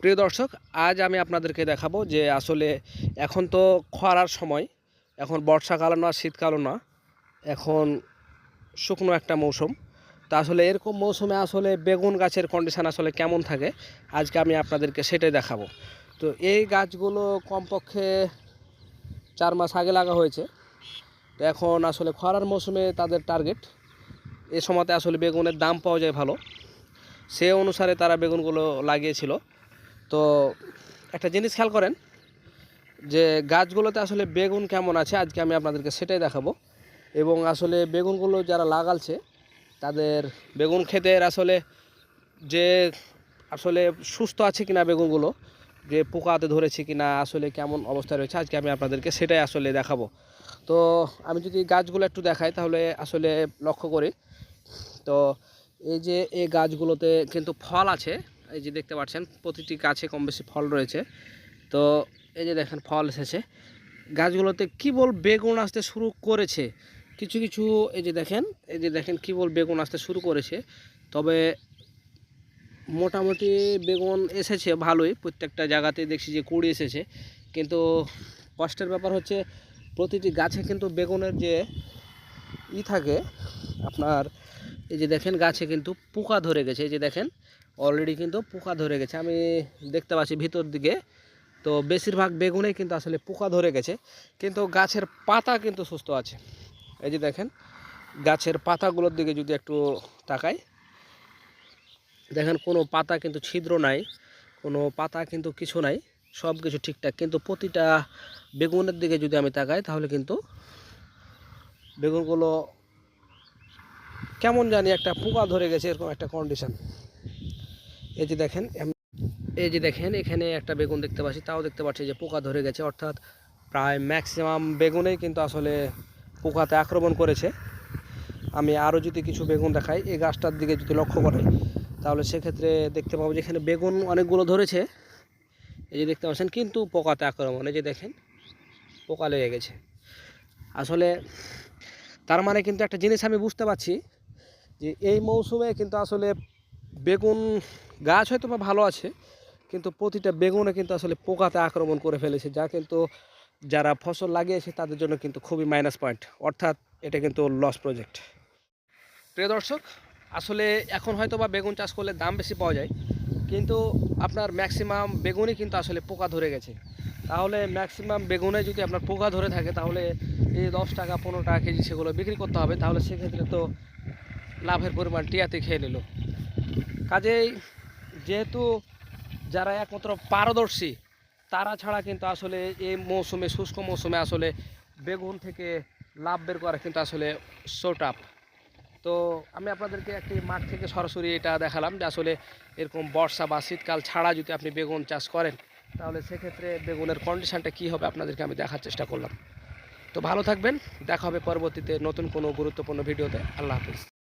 প্রিয় দর্শক, আজ আমি আপনাদেরকে দেখাবো যে আসলে এখন তো খরার সময়, এখন বর্ষাকালও না, শীতকালও না, এখন শুকনো একটা মৌসুম। তা আসলে এরকম মৌসুমে আসলে বেগুন গাছের কন্ডিশন আসলে কেমন থাকে, আজকে আমি আপনাদেরকে সেটাই দেখাবো। তো এই গাছগুলো কমপক্ষে চার মাস আগে লাগা হয়েছে। তো এখন আসলে খরার মৌসুমে তাদের টার্গেট এ সময়তে আসলে বেগুনের দাম পাওয়া যায় ভালো। সে অনুসারে তারা বেগুনগুলো লাগিয়েছিল। তো একটা জিনিস খেয়াল করেন যে গাছগুলোতে আসলে বেগুন কেমন আছে, আজকে আমি আপনাদেরকে সেটাই দেখাবো। এবং আসলে বেগুনগুলো যারা লাগালছে, তাদের বেগুন ক্ষেতের আসলে যে আসলে সুস্থ আছে কিনা বেগুনগুলো, যে পোকাতে ধরেছে কিনা, আসলে কেমন অবস্থায় রয়েছে, আজকে আমি আপনাদেরকে সেটাই আসলে দেখাবো। তো আমি যদি গাছগুলো একটু দেখাই, তাহলে আসলে লক্ষ্য করি। তো এই যে এই গাছগুলোতে কিন্তু ফল আছে এই যে দেখতে পাচ্ছেন, প্রতিটি গাছে কম বেশি ফল রয়েছে। তো এই যে দেখেন, ফল এসেছে। গাছগুলোতে কি বল বেগুন আসতে শুরু করেছে? কিছু কিছু, এই যে দেখেন, এই যে দেখেন কি বল বেগুন আসতে শুরু করেছে। তবে মোটামুটি বেগুন এসেছে ভালোই, প্রত্যেকটা জায়গাতে দেখছি যে কুড়ি এসেছে। কিন্তু কষ্টের ব্যাপার হচ্ছে, প্রতিটি গাছে কিন্তু বেগুনের যে ই থাকে, আপনার, এই যে দেখেন গাছে কিন্তু পোকা ধরে গেছে। এই যে দেখেন অলরেডি কিন্তু পোকা ধরে গেছে। আমি দেখতে পাচ্ছি ভিতর দিকে। তো বেশিরভাগ বেগুনেই কিন্তু আসলে পোকা ধরে গেছে। কিন্তু গাছের পাতা কিন্তু সুস্থ আছে। এই যে দেখেন, গাছের পাতাগুলোর দিকে যদি একটু তাকাই, দেখেন কোনো পাতা কিন্তু ছিদ্র নাই, কোনো পাতা কিন্তু কিছু নাই সব কিছু ঠিকঠাক। কিন্তু প্রতিটা বেগুনের দিকে যদি আমি তাকাই, তাহলে কিন্তু বেগুনগুলো কেমন জানি একটা পোকা ধরে গেছে, এরকম একটা কন্ডিশন এই যে দেখেন এই যে দেখেন, এখানে একটা বেগুন দেখতে পাচ্ছি, তাও দেখতে পাচ্ছি যে পোকা ধরে গেছে, অর্থাৎ প্রায় ম্যাক্সিমাম বেগুনেই কিন্তু আসলে পোকাতে আক্রমণ করেছে। আমি আরও যদি কিছু বেগুন দেখাই, এই গাছটার দিকে যদি লক্ষ্য করি তাহলে সেক্ষেত্রে দেখতে পাবো যে এখানে বেগুন অনেকগুলো ধরেছে। এই যে দেখতে পাচ্ছেন, কিন্তু পোকাতে আক্রমণ, এই যে দেখেন, পোকা লেগে গেছে। আসলে তার মানে কিন্তু একটা জিনিস আমি বুঝতে পারছি যে এই মৌসুমে কিন্তু আসলে বেগুন গাছ হয়তো বা ভালো আছে, কিন্তু প্রতিটা বেগুনে কিন্তু আসলে পোকাতে আক্রমণ করে ফেলেছে, যা কিন্তু যারা ফসল লাগিয়েছে তাদের জন্য কিন্তু খুবই মাইনাস পয়েন্ট অর্থাৎ এটা কিন্তু লস প্রজেক্ট প্রিয় দর্শক, আসলে এখন হয়তো বা বেগুন চাষ করলে দাম বেশি পাওয়া যায়, কিন্তু আপনার ম্যাক্সিমাম বেগুনই কিন্তু আসলে পোকা ধরে গেছে। তাহলে ম্যাক্সিমাম বেগুনে যদি আপনার পোকা ধরে থাকে, তাহলে এই দশ টাকা, পনেরো টাকা কেজি সেগুলো বিক্রি করতে হবে, তাহলে সেক্ষেত্রে তো লাভের পরিমাণ টিয়াতে খেয়ে নিল। কাজেই যেহেতু যারা একমাত্র পারদর্শী, তারা ছাড়া কিন্তু আসলে এই মৌসুমে, শুষ্ক মৌসুমে আসলে বেগুন থেকে লাভ বের করা কিন্তু আসলে শোট আপ তো আমি আপনাদেরকে একটি মাঠ থেকে সরাসরি এটা দেখালাম যে আসলে এরকম বর্ষা বা শীতকাল ছাড়া যদি আপনি বেগুন চাষ করেন, তাহলে সেক্ষেত্রে বেগুনের কন্ডিশানটা কী হবে আপনাদেরকে আমি দেখার চেষ্টা করলাম। তো ভালো থাকবেন, দেখা হবে পরবর্তীতে নতুন কোনো গুরুত্বপূর্ণ ভিডিওতে। আল্লাহ হাফিজ।